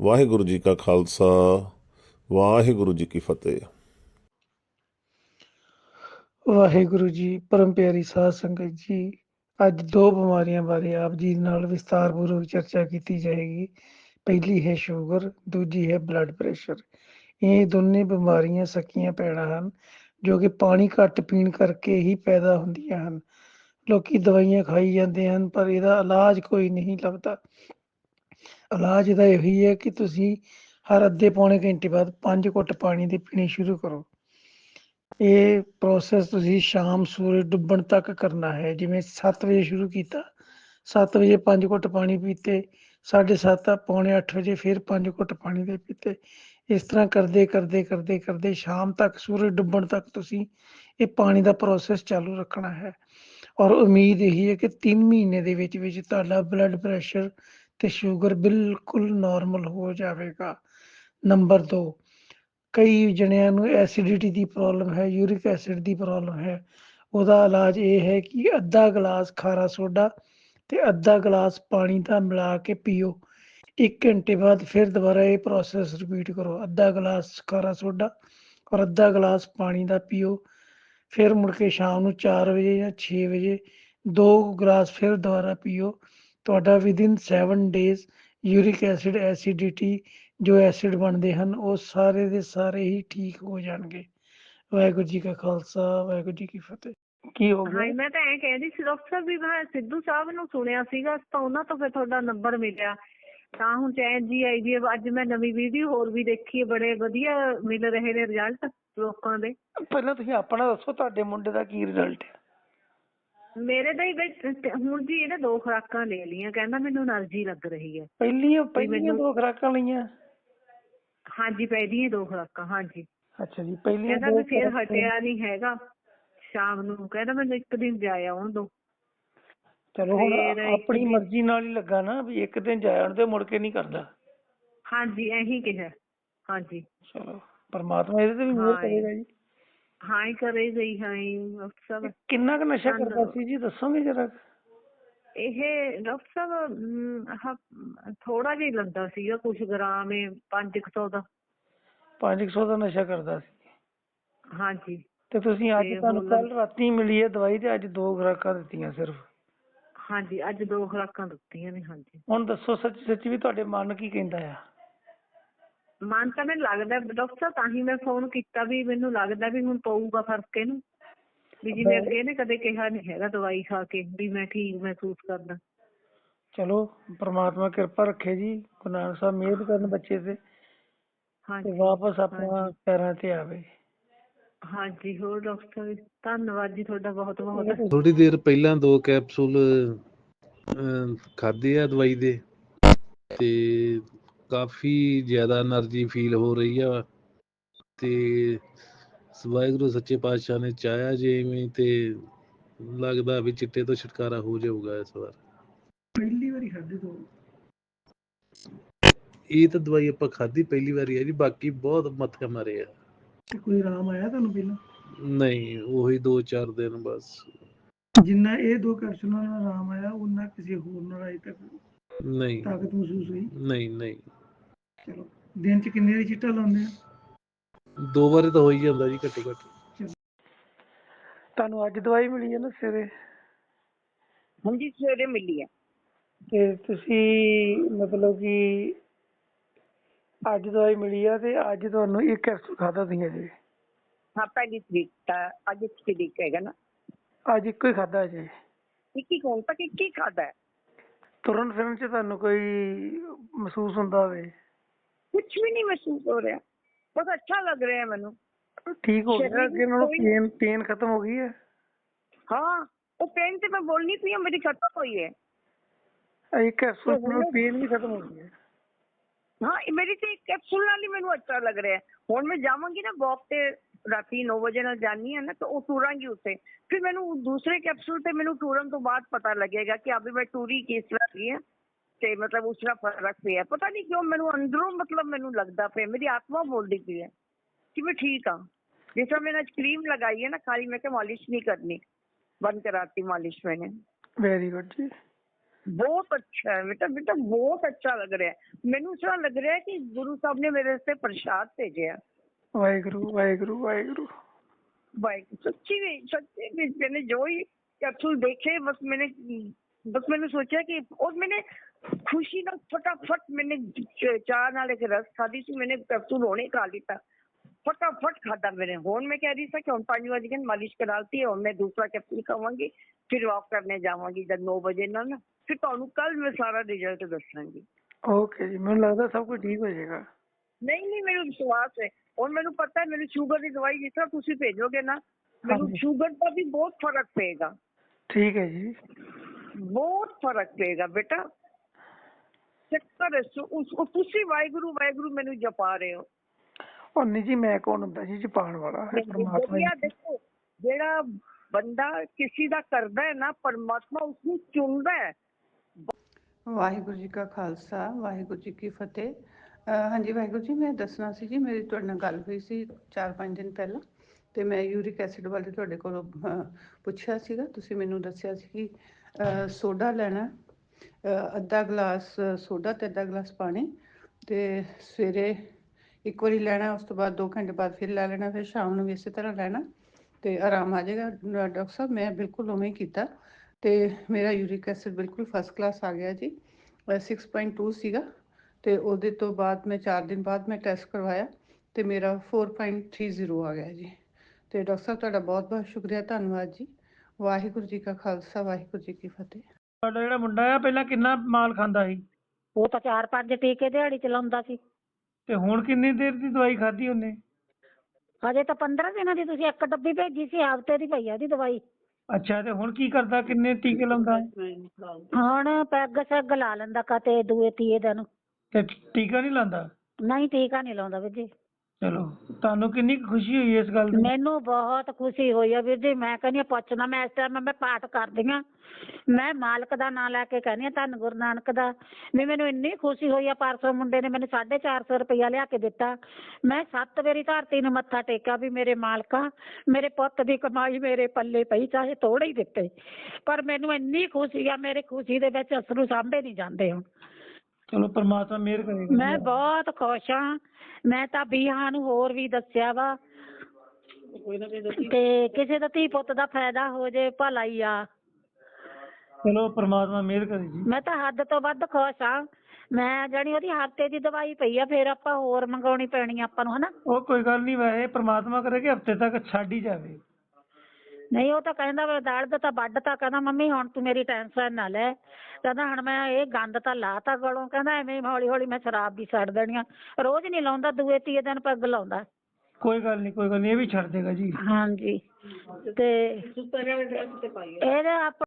ਵਾਹਿਗੁਰੂ ਜੀ ਕਾ ਖਾਲਸਾ, ਵਾਹਿਗੁਰੂ ਜੀ ਕੀ ਫਤਿਹ। ਵਾਹਿਗੁਰੂ ਜੀ, ਪਰਮ ਪਿਆਰੀ ਸਾਧ ਸੰਗਤ ਜੀ, ਅੱਜ ਦੋ ਬਿਮਾਰੀਆਂ ਬਾਰੇ ਆਪ ਜੀ ਨਾਲ ਵਿਸਤਾਰਪੂਰਵਕ ਚਰਚਾ ਕੀਤੀ ਜਾਏਗੀ। ਪਹਿਲੀ ਹੈ ਸ਼ੂਗਰ, ਦੂਜੀ ਹੈ ਬਲੱਡ ਪ੍ਰੈਸ਼ਰ ਇਹ ਦੋਨੇ ਬਿਮਾਰੀਆਂ ਸਕੀਆਂ ਪੈਣਾ ਹਨ, ਜੋ ਕਿ ਪਾਣੀ ਘੱਟ ਪੀਣ ਕਰਕੇ ਹੀ ਪੈਦਾ ਹੁੰਦੀਆਂ ਹਨ। ਲੋਕੀ ਦਵਾਈਆਂ ਖਾਈ ਜਾਂਦੇ ਹਨ, ਪਰ ਇਹਦਾ ਇਲਾਜ ਕੋਈ ਨਹੀਂ ਲੱਭਦਾ। ਇਲਾਜ ਇਹਦਾ ਇਹੀ ਹੈ ਕਿ ਤੁਸੀਂ ਹਰ ਅੱਧੇ ਪੌਣੇ ਘੰਟੇ ਬਾਅਦ ਪੰਜ ਘੁੱਟ ਪਾਣੀ ਦੇ ਪੀਣੇ ਸ਼ੁਰੂ ਕਰੋ। ਇਹ ਪ੍ਰੋਸੈਸ ਤੁਸੀਂ ਸ਼ਾਮ, ਸੂਰਜ ਡੁੱਬਣ ਤੱਕ ਕਰਨਾ ਹੈ। ਜਿਵੇਂ 7 ਵਜੇ ਸ਼ੁਰੂ ਕੀਤਾ 7 ਵਜੇ 5 ਘੁੱਟ ਪਾਣੀ ਪੀਤੇ 7:30 ਪੌਣੇ 8 ਵਜੇ ਫਿਰ 5 ਘੁੱਟ ਪਾਣੀ ਦੇ ਪੀਤੇ। ਇਸ ਤਰ੍ਹਾਂ ਕਰਦੇ ਕਰਦੇ ਕਰਦੇ ਕਰਦੇ ਸ਼ਾਮ ਤੱਕ, ਸੂਰਜ ਡੁੱਬਣ ਤੱਕ ਤੁਸੀਂ ਇਹ ਪਾਣੀ ਦਾ ਪ੍ਰੋਸੈਸ ਚਾਲੂ ਰੱਖਣਾ ਹੈ। ਔਰ ਉਮੀਦ ਇਹੀ ਹੈ ਕਿ 3 ਮਹੀਨੇ ਦੇ ਵਿੱਚ ਵਿੱਚ ਤੁਹਾਡਾ ਬਲੱਡ ਪ੍ਰੈਸ਼ਰ ਤੇ ਸ਼ੂਗਰ ਬਿਲਕੁਲ ਨਾਰਮਲ ਹੋ ਜਾਵੇਗਾ। ਨੰਬਰ 2 ਕਈ ਜਣਿਆਂ ਨੂੰ ਐਸਿਡਿਟੀ ਦੀ ਪ੍ਰੋਬਲਮ ਹੈ ਯੂਰਿਕ ਐਸਿਡ ਦੀ ਪ੍ਰੋਬਲਮ ਹੈ। ਉਹਦਾ ਇਲਾਜ ਇਹ ਹੈ ਕਿ ਅੱਧਾ ਗਲਾਸ ਖਾਰਾ ਸੋਡਾ ਤੇ ਅੱਧਾ ਗਲਾਸ ਪਾਣੀ ਦਾ ਮਿਲਾ ਕੇ ਪੀਓ। 1 ਘੰਟੇ ਬਾਅਦ ਫਿਰ ਦੁਬਾਰਾ ਇਹ ਪ੍ਰੋਸੈਸ ਰਿਪੀਟ ਕਰੋ। ਅੱਧਾ ਗਲਾਸ ਖਾਰਾ ਸੋਡਾ ਔਰ ਅੱਧਾ ਗਲਾਸ ਪਾਣੀ ਦਾ ਪੀਓ। ਫਿਰ ਮੁੜ ਕੇ ਸ਼ਾਮ ਨੂੰ 4 ਵਜੇ ਜਾਂ 6 ਵਜੇ ਦੋ ਗਲਾਸ ਫਿਰ ਦੁਬਾਰਾ ਪੀਓ। ਤੁਹਾਡਾ within 7 days uric acid acidity ਜੋ ਐਸਿਡ ਬਣਦੇ ਹਨ ਉਹ ਸਾਰੇ ਦੇ ਸਾਰੇ ਹੀ ਠੀਕ ਹੋ ਜਾਣਗੇ। ਵਾਹਿਗੁਰੂ ਜੀ ਕਾ ਖਾਲਸਾ ਵਾਹਿਗੁਰੂ ਜੀ ਕੀ ਫਤਿਹ। ਕੀ ਹੋ ਹਾਂ ਗਿਆ ਮੈਂ ਤਾਂ ਐਂ ਕਹਿੰਦੀ ਸੀ ਡਾਕਟਰ ਸਾਹਿਬ ਵੀ ਮੈਂ ਸਿੱਧੂ ਸਾਹਿਬ ਨੂੰ ਸੁਣਿਆ ਸੀਗਾ ਤਾਂ ਉਹਨਾਂ ਤੋਂ ਫਿਰ ਤੁਹਾਡਾ ਨੰਬਰ ਮਿਲਿਆ। ਤਾਂ ਹੁਣ ਚੈਨ ਜੀ ਆਈ ਵੀ। ਅੱਜ ਮੈਂ ਨਵੀਂ ਵੀਡੀਓ ਹੋਰ ਵੀ ਦੇਖੀ ਬੜੇ ਵਧੀਆ ਮਿਲ ਰਹੇ ਨੇ ਰਿਜ਼ਲਟ ਲੋਕਾਂ ਦੇ। ਪਹਿਲਾਂ ਤੁਸੀਂ ਆਪਣਾ ਦੱਸੋ ਤੁਹਾਡੇ ਮੁੰਡੇ ਦਾ ਕੀ ਰਿਜ਼ਲਟ ਹੈ? ਮੇਰੇ ਤਾਂ ਹੀ ਹੁਣ ਜੀ ਇਹਨੇ ਦੋ ਖੁਰਾਕਾਂ ਲੈ ਲਈਆਂ ਕਹਿੰਦਾ ਮੈਨੂੰ એનર્ਜੀ ਲੱਗ ਰਹੀ ਹੈ। ਦੋ ਖੁਰਾਕਾਂ ਲਈਆਂ? ਹਾਂਜੀ ਪਹਿਲੀਆਂ ਦੋ ਖੁਰਾਕਾਂ ਹਾਂਜੀ। ਅੱਛਾ ਜੀ ਪਹਿਲੀਆਂ ਕਹਿੰਦਾ ਮੈਂ ਫੇਰ ਹਟਿਆ ਨਹੀਂ ਹੈਗਾ ਸ਼ਾਮ ਨੂੰ। ਕਹਿੰਦਾ ਮੈਨੂੰ ਇੱਕ ਦਿਨ ਜਾਇਆ ਆਉਣ ਦੋ ਆਪਣੀ ਮਰਜ਼ੀ ਨਾਲ ਹੀ ਲੱਗਾ ਨਾ ਵੀ ਇੱਕ ਦਿਨ ਜਾਣ ਤੇ ਮੁੜ ਕੇ ਨਹੀਂ ਕਰਦਾ। ਹਾਂਜੀ ਇਹੀ ਕਿਹਾ ਹਾਂਜੀ। ਚਲੋ ਪਰਮਾਤਮਾ ਇਹਦੇ ਤੇ ਵੀ ਮਿਹਰ ਕਰੇਗਾ ਜੀ। ਹਾਂ ਹੀ ਕਰੇ ਗਈ ਹਾਂ ਹੀ ਡਾਕਟਰ ਸਾਹਿਬ। ਕਿੰਨਾ ਕੁ ਨਸ਼ਾ ਕਰਦਾ ਸੀ ਜੀ ਦੱਸੋਗੇ ਜਰਾ? ਇਹ ਡਾਕਟਰ ਸਾਹਿਬ ਥੋੜਾ ਜਿਹਾ ਲੰਦਾ ਸੀਗਾ ਕੁਝ ਗ੍ਰਾਮ ਇਹ 500 ਦਾ। 500 ਦਾ ਨਸ਼ਾ ਕਰਦਾ ਸੀ। ਹਾਂਜੀ ਤੇ ਤੁਸੀਂ ਅੱਜ ਤੁਹਾਨੂੰ ਕੱਲ ਰਾਤੀ ਮਿਲੀ ਹੈ ਦਵਾਈ ਤੇ ਅੱਜ ਦੋ ਖੁਰਾਕਾਂ ਦਿੱਤੀਆਂ ਸਿਰਫ। ਹਾਂਜੀ ਅੱਜ ਦੋ ਖੁਰਾਕਾਂ ਦਿੱਤੀਆਂ ਨੇ ਹਾਂਜੀ ਹੁਣ ਦੱਸੋ ਸੱਚ ਸੱਚ ਵੀ ਤੁਹਾਡੇ ਮਨ ਕੀ ਕਹਿੰਦਾ ਆ? ਮਨ ਤਾਂ ਮੈਨੂੰ ਲੱਗਦਾ ਡਾਕਟਰ ਸਾਹਿਬ ਤਾਂ ਹੀ ਮੈਂ ਫੋਨ ਕੀਤਾ ਵੀ ਮੈਨੂੰ ਲੱਗਦਾ ਵੀ ਹੁਣ ਪਊਗਾ ਫ਼ਰਕ ਇਹਨੂੰ। ਵੀ ਜਿਵੇਂ ਅੱਗੇ ਇਹਨੇ ਕਦੇ ਕਿਹਾ ਨਹੀਂ ਹੈਗਾ ਦਵਾਈ ਖਾ ਕੇ ਵੀ ਮੈਂ ਠੀਕ ਮਹਿਸੂਸ ਕਰਦਾ। ਚਲੋ ਪ੍ਰਮਾਤਮਾ ਕਿਰਪਾ ਰੱਖੇ ਜੀ। ਗੁਰੂ ਨਾਨਕ ਸਾਹਿਬ ਮਿਹਰ ਕਰਨ ਬੱਚੇ ਤੇ। ਤੇ ਹਾਂਜੀ। ਵਾਪਸ ਆਪਣਾ ਪੈਰਾਂ ਤੇ ਆਵੇ। ਹਾਂਜੀ ਹੋਰ ਡਾਕਟਰ ਸਾਹਿਬ ਧੰਨਵਾਦ ਜੀ ਤੁਹਾਡਾ ਬਹੁਤ ਬਹੁਤ। ਥੋੜੀ ਦੇਰ ਪਹਿਲਾਂ ਦੋ ਕੈਪਸੂਲ ਖਾਦੇ ਆ ਦਵਾਈ ਦੇ। ਤੇ ਕਾਫੀ ਜ਼ਿਆਦਾ એનર્ਜੀ ਫੀਲ ਹੋ ਰਹੀ ਆ ਤੇ ਵਾਹਿਗੁਰੂ ਸੱਚੇ ਪਾਤਸ਼ਾਹ ਨੇ ਚਾਹਿਆ ਜਿਵੇਂ ਤੇ ਲੱਗਦਾ ਵੀ ਚਿੱਟੇ ਤੋਂ ਛੁਟਕਾਰਾ ਹੋ ਜਾਊਗਾ ਇਸ ਵਾਰ। ਪਹਿਲੀ ਵਾਰੀ ਖਾਧੀ ਤੋਂ। ਇਹ ਤਾਂ ਦਵਾਈ ਆਪਾਂ ਖਾਧੀ ਪਹਿਲੀ ਵਾਰੀ ਹੈ ਜੀ ਬਾਕੀ ਬਹੁਤ ਮੱਥੇ ਮਾਰੇ ਆ ਕੋਈ ਆਰਾਮ ਆਇਆ ਤੁਹਾਨੂੰ ਪਹਿਲਾਂ? ਨਹੀਂ ਉਹੀ 2-4 ਦਿਨ ਬਸ। ਜਿੰਨਾ ਇਹ ਦੋ ਕਰਸ਼ਨਾਂ ਨਾਲ ਆਰਾਮ ਆਇਆ ਉਹਨਾਂ ਕਿਸੇ ਹੋਰ ਨਾਲ ਅਜੇ ਤੱਕ ਨਹੀਂ। ਤਾਕਤ ਮਹਿਸੂਸ ਹੋਈ? ਨਹੀਂ ਨਹੀਂ। ਚਲੋ ਦਿਨ ਚ ਕਿੰਨੇ ਵਾਰੀ ਚਿੱਟਾ ਲਾਉਂਦੇ ਆ? ਦੋ ਵਾਰੀ ਤਾਂ ਹੋ ਹੀ ਜਾਂਦਾ ਜੀ ਘੱਟੋ ਘੱਟ। ਤੁਹਾਨੂੰ ਅੱਜ ਦਵਾਈ ਮਿਲੀ ਹੈ ਨਾ ਸਵੇਰੇ? ਹਾਂਜੀ ਸਵੇਰੇ ਮਿਲੀ ਹੈ। ਤੇ ਤੁਸੀਂ ਮਤਲਬ ਕਿ ਅੱਜ ਦਵਾਈ ਮਿਲੀ ਆ ਤੇ ਅੱਜ ਤੁਹਾਨੂੰ ਇੱਕ ਕੈਪਸੂਲ ਖਾਦਾ ਸੀ ਜੀ ਹਾਂ ਪਹਿਲੀ ਤਰੀਕ ਤਾਂ ਅੱਜ ਤਰੀਕ ਹੈਗਾ ਨਾ। ਅੱਜ ਇੱਕੋ ਹੀ ਖਾਦਾ ਜੀ ਇੱਕੀ ਕੌਣ ਤੱਕ ਇੱਕੀ ਖਾਦਾ ਹੈ। ਤੁਰਨ ਫਿਰਨ ਚ ਤੁਹਾਨੂੰ ਕੋਈ ਮਹਿਸੂਸ ਹੁੰਦਾ ਹੋਵੇ? ਕੁਝ ਵੀ ਨਹੀਂ ਮਹਿਸੂਸ ਹੋ ਰਿਹਾ। ਬਹੁਤ ਅੱਛਾ ਲੱਗ ਰਿਹਾ ਮੈਨੂੰ। ਠੀਕ ਹੋ ਗਿਆ ਨਾਲੋਂ ਕੋਈ- ਪੇਨ ਪੇਨ ਖਤਮ ਹੋ ਗਈ ਹੈ? ਹਾਂ ਉਹ ਪੇਨ ਤੇ ਮੈਂ ਬੋਲਨੀ ਪਈ ਮੇਰੀ ਖਤਮ ਹੋਈ ਹੈ। ਇੱਕ ਕੈਪਸੂਲ ਨਾਲ ਪੇਨ ਵੀ ਖਤਮ ਹੋ ਗਈ ਹੈ। ਹਾਂ ਇਹ ਮੇਰੀ ਤੇ ਕੈਪਸੂਲ ਨਾਲ ਹੀ ਮੈਨੂੰ ਅੱਛਾ ਲੱਗ ਰਿਹਾ ਹੁਣ ਮੈਂ ਜਾਵਾਂਗੀ ਨਾ ਵਾਕ ਤੇ ਰਾਤੀ 9 ਵਜੇ ਨਾਲ ਜਾਨੀ ਹੈ ਨਾ ਤਾਂ ਉਹ ਟੂਰਾਂਗੀ ਉੱਤੇ ਫਿਰ ਮੈਨੂੰ ਦੂਸਰੇ ਕੈਪਸੂਲ ਤੇ ਮੈਨੂੰ ਟੂਰਨ ਤੋਂ ਬਾਅਦ ਪਤਾ ਲੱਗੇਗਾ ਕਿ ਅਭੀ ਮੈਂ ਟੂਰੀ ਕਿਸ ਤਰ੍ਹਾਂ ਦੀ ਹੈ। ਤੇ ਮਤਲਬ ਉਸ ਦਾ ਫਰਕ ਪਿਆ ਪਤਾ ਨਹੀਂ ਕਿਉਂ ਮੈਨੂੰ ਅੰਦਰੋਂ ਮਤਲਬ ਮੈਨੂੰ ਲੱਗਦਾ ਪਿਆ ਮੇਰੀ ਆਤਮਾ ਬੋਲਦੀ ਪਈ ਹੈ ਕਿ ਮੈਂ ਠੀਕ ਹਾਂ ਜਿਸ ਤਰ੍ਹਾਂ मैंने क्रीम लगाई है ना खाली मैं क्या मालिश नहीं करनी बंद कराती मालिश मैंने ਵੈਰੀ ਗੁੱਡ ਜੀ ਬਹੁਤ ਅੱਛਾ ਹੈ ਬੇਟਾ ਬੇਟਾ ਬਹੁਤ ਅੱਛਾ ਲੱਗ ਰਿਹਾ ਹੈ ਮੈਨੂੰ ਇਸ ਤਰ੍ਹਾਂ ਲੱਗ ਰਿਹਾ ਹੈ ਕਿ ਗੁਰੂ ਸਾਹਿਬ ਨੇ ਮੇਰੇ ਵਾਸਤੇ ਪ੍ਰਸ਼ਾਦ ਭੇਜਿਆ ਵਾਹਿਗੁਰੂ ਵਾਹਿਗੁਰੂ ਵਾਹਿਗੁਰੂ भाई सच्ची में सच्ची में मैंने जो ही कैप्सूल देखे बस मैंने बस मैंने सोचा कि और मैंने खुशी ना फटाफट मैंने च- चाह नाल एक रस खादी सी मैंने कैप्सूल होने खा लिया फटाफट खाता मैंने हुन मैं कह रही था कि हुन पांच बजे के मालिश कराती है और मैं दूसरा कैप्सूल खावांगी फिर वॉक करने जावांगी जब नौ बजे ना ना फिर ਤੁਹਾਨੂੰ ਕੱਲ ਮੈਂ ਸਾਰਾ ਰਿਜ਼ਲਟ ਦੱਸਾਂਗੀ ਓਕੇ ਜੀ ਮੈਨੂੰ ਲੱਗਦਾ ਸਭ ਕੁਝ ਠੀਕ ਹੋ ਜਾਏਗਾ ਨਹੀਂ ਨਹੀਂ ਮੈਨੂੰ ਵਿਸ਼ਵਾਸ ਹੈ ਔਰ ਮੈਨੂੰ ਪਤਾ ਹੈ ਮੈਨੂੰ ਸ਼ੂਗਰ ਦੀ ਦਵਾਈ ਜਿਸ ਤਰ੍ਹਾਂ ਤੁਸੀਂ ਭੇਜੋਗੇ ਨਾ ਮੈਨੂੰ ਹਾਂਜੀ। ਸ਼ੂਗਰ ਦਾ ਵੀ ਬਹੁਤ ਫਰਕ ਪਏਗਾ ਠੀਕ ਹੈ ਜੀ ਬਹੁਤ ਫਰਕ ਪਏਗਾ ਬੇਟਾ ਚੱਕਰ ਹੈ, ਸੋ ਉਸ ਉਹ ਤੁਸੀਂ ਵਾਹਿਗੁਰੂ ਵਾਹਿਗੁਰੂ ਮੈਨੂੰ ਜਪਾ ਰਹੇ ਹੋ। ਉਹ ਨਹੀਂ ਜੀ ਮੈਂ ਕੌਣ ਹੁੰਦਾ ਜੀ ਜਪਾਨ ਵਾਲਾ? ਹੈ ਪਰਮਾਤਮਾ ਦੇਖੋ ਜਿਹੜਾ ਬੰਦਾ ਕਿਸੇ ਦਾ ਕਰਦਾ ਹੈ ਨਾ ਪਰਮਾਤਮਾ ਉਸ ਨੂੰ ਚੁਣਦਾ ਹੈ। ਵਾਹਿਗੁਰੂ ਜੀ ਕਾ ਖਾਲਸਾ ਵਾਹਿਗੁਰੂ ਜੀ ਕੀ ਫਤਿਹ। ਹਾਂਜੀ ਵਾਹਿਗੁਰੂ ਜੀ ਮੈਂ ਦੱਸਣਾ ਸੀ ਜੀ ਮੇਰੀ ਤੁਹਾਡੇ ਨਾਲ ਗੱਲ ਹੋਈ ਸੀ 4-5 ਦਿਨ ਪਹਿਲਾਂ ਤੇ ਮੈਂ ਯੂਰਿਕ ਐਸਿਡ ਬਾਰੇ ਤੁਹਾਡੇ ਕੋਲੋਂ ਪੁੱਛਿਆ ਸੀਗਾ। ਤੁਸੀਂ ਮੈਨੂੰ ਦੱਸਿਆ ਸੀ ਕਿ ਸੋਡਾ ਲੈਣਾ ਅੱਧਾ ਗਲਾਸ ਸੋਡਾ ਤੇ ਅੱਧਾ ਗਲਾਸ ਪਾਣੀ ਤੇ ਸਵੇਰੇ ਇੱਕ ਵਾਰੀ ਲੈਣਾ, ਉਸ ਤੋਂ ਬਾਅਦ 2 ਘੰਟੇ ਬਾਅਦ ਫਿਰ ਲੈ ਲੈਣਾ, ਫਿਰ ਸ਼ਾਮ ਨੂੰ ਵੀ ਇਸੇ ਤਰ੍ਹਾਂ ਲੈਣਾ ਤੇ ਆਰਾਮ ਆ ਜਾਏਗਾ ਡਾਕਟਰ ਸਾਹਿਬ, ਮੈਂ ਬਿਲਕੁਲ ਉਵੇਂ ਹੀ ਕੀਤਾ ਤੇ ਮੇਰਾ ਯੂਰਿਕ ਐਸਿਡ ਬਿਲਕੁਲ ਫਸਟ ਕਲਾਸ ਆ ਗਿਆ ਜੀ, ਅਹ 6.2 ਸੀਗਾ ਤੇ ਉਹਦੇ ਤੋਂ ਬਾਅਦ ਮੈਂ 4 ਦਿਨ ਬਾਅਦ ਮੈਂ ਟੈਸਟ ਕਰਵਾਇਆ ਤੇ ਮੇਰਾ 4.30 ਆ ਗਿਆ ਜੀ। ਤੇ ਡਾਕਟਰ ਸਾਹਿਬ, ਤੁਹਾਡਾ ਬਹੁਤ ਬਹੁਤ ਸ਼ੁਕਰੀਆ, ਧੰਨਵਾਦ ਜੀ। ਵਾਹਿਗੁਰੂ ਜੀ ਕਾ ਖਾਲਸਾ, ਵਾਹਿਗੁਰੂ ਜੀ ਕੀ ਫਤਿਹ। ਤੁਹਾਡਾ ਜਿਹੜਾ ਮੁੰਡਾ ਆ ਪਹਿਲਾਂ ਕਿੰਨਾ ਮਾਲ ਖਾਂਦਾ ਸੀ? ਉਹ ਤਾਂ ਚਾਰ ਪੰਜ ਟੀਕੇ ਦਿਹਾੜੀ ਚ ਲਾਉਂਦਾ ਸੀ। ਤੇ ਹੁਣ ਕਿੰਨੀ ਦੇਰ ਦੀ ਦਵਾਈ ਖਾਧੀ ਉਹਨੇ? ਹਜੇ ਤਾਂ 15 ਦਿਨਾਂ ਦੀ ਤੁਸੀਂ ਇੱਕ ਡੱਬੀ ਭੇਜੀ ਸੀ ਹਫ਼ਤੇ ਦੀ ਪਈ ਆ ਉਹਦੀ ਦਵਾਈ। ਅੱਛਾ ਤੇ ਹੁਣ ਕੀ ਕਰਦਾ? ਕਿੰਨੇ ਟੀਕੇ ਲਾਉਂਦਾ? ਹੁਣ ਪੈਗ ਸੈਗ ਲਾ ਲੈਂਦਾ ਕਤੇ ਦੂਏ ਤੀਏ ਦਿਨ। ਤੇ ਟੀਕਾ ਨਹੀਂ ਲਾਉਂਦਾ? ਨਹੀਂ ਟੀਕਾ ਨਹੀਂ ਲਾਉਂਦਾ ਵੀਰ ਜੀ। ਚਲੋ, ਤੁਹਾਨੂੰ ਕਿੰਨੀ ਕੁ ਖੁਸ਼ੀ ਹੋਈ ਇਸ ਗੱਲ ਦੀ? ਮੈਨੂੰ ਬਹੁਤ ਖੁਸ਼ੀ ਹੋਈ ਆ ਵੀਰ ਜੀ, ਮੈਂ ਕਹਿੰਦੀ ਹਾਂ ਪੁੱਛਣਾ ਮੈਂ ਇਸ ਟਾਈਮ ਮੈਂ ਪਾਠ ਕਰਦੀ ਆ। ਮੈਂ ਮਾਲਕ ਦਾ ਨਾਂ ਲੈ ਕੇ ਕਹਿੰਦੀ ਆ, ਧੰਨ ਗੁਰੂ ਨਾਨਕ ਦਾ। ਵੀ ਮੈਨੂੰ ਇੰਨੀ ਖੁਸ਼ੀ ਹੋਈ ਆ, ਪਰਸੋਂ ਮੁੰਡੇ ਨੇ ਮੈਨੂੰ 450 ਰੁਪਇਆ ਲਿਆ ਕੇ ਦਿੱਤਾ। ਮੈਂ ਸੱਤ ਵਾਰੀ ਧਰਤੀ ਨੂੰ ਮੱਥਾ ਟੇਕਿਆ ਵੀ ਮੇਰੇ ਮਾਲਕਾ ਮੇਰੇ ਪੁੱਤ ਦੀ ਕਮਾਈ ਮੇਰੇ ਪੱਲੇ ਪਈ, ਚਾਹੇ ਥੋੜੇ ਹੀ ਦਿੱਤੇ। ਪਰ ਮੈਨੂੰ ਇੰਨੀ ਖੁਸ਼ੀ ਆ, ਮੇਰੇ ਖੁਸ਼ੀ ਦੇ ਵਿੱਚ ਅਸਰੂ ਸਾਂਭੇ ਨਹੀਂ ਜਾਂਦੇ ਹੁਣ। ਚਲੋ ਪਰਮਾਤਮਾ ਮਿਹਰ ਕਰੇਗਾ ਮੈਂ ਬਹੁਤ ਖੁਸ਼ ਹਾਂ। ਮੈਂ ਤਾਂ ਬੀਹਾਂ ਨੂੰ ਹੋਰ ਵੀ ਦੱਸਿਆ ਵਾ। ਤੇ ਕਿਸੇ ਦਾ ਧੀ ਪੁੱਤ ਦਾ ਫਾਇਦਾ ਹੋ ਜੇ ਭਲਾ ਹੀ ਆ। ਚਲੋ ਪਰਮਾਤਮਾ ਮਿਹਰ ਕਰੇ ਜੀ। ਮੈਂ ਤਾਂ ਹੱਦ ਤੋਂ ਵੱਧ ਖੁਸ਼ ਹਾਂ। ਮੈਂ ਜਾਣੀ ਉਹਦੀ ਹਫ਼ਤੇ ਦੀ ਦਵਾਈ ਪਈ ਆ ਫਿਰ ਆਪਾਂ ਹੋਰ ਮੰਗਾਉਣੀ ਪੈਣੀ ਆ ਆਪਾਂ ਨੂੰ ਹਨਾ? ਉਹ ਕੋਈ ਗੱਲ ਨਹੀਂ ਵੈਸੇ ਪਰਮਾਤਮਾ ਕਰੇ ਕਿ ਹਫ਼ਤੇ ਤੱਕ ਛੱਡ ਹੀ ਜਾਵੇ। ਨਹੀਂ ਉਹ ਤਾਂ ਕਹਿੰਦਾ ਵਾ ਦਰਦ ਤਾਂ ਵੱਢ ਤਾਂ ਕਹਿੰਦਾ ਮੰਮੀ ਹੁਣ ਤੂੰ ਮੇਰੀ ਟੈਨਸ਼ਨ ਨਾ ਲੈ। ਕਹਿੰਦਾ ਹੁਣ ਮੈਂ ਇਹ ਗੰਦ ਤਾਂ ਲਾਤਾ ਗਲੋਂ ਕਹਿੰਦਾ ਐਵੇਂ ਹੌਲੀ ਹੌਲੀ ਮੈਂ ਸ਼ਰਾਬ ਵੀ ਛੱਡ ਦੇਣੀ ਆ। ਰੋਜ਼ ਨਹੀਂ ਲਾਉਂਦਾ ਦੂਏ ਤੀਏ ਦਿਨ ਪੱਗ ਲਾਉਂਦਾ। ਕੋਈ ਗੱਲ ਨਹੀਂ ਕੋਈ ਗੱਲ ਨਹੀਂ ਇਹ ਵੀ ਛੱਡ ਦੇਗਾ ਜੀ। ਹਾਂਜੀ। ਤੇ ਇਹਦੇ ਆਪ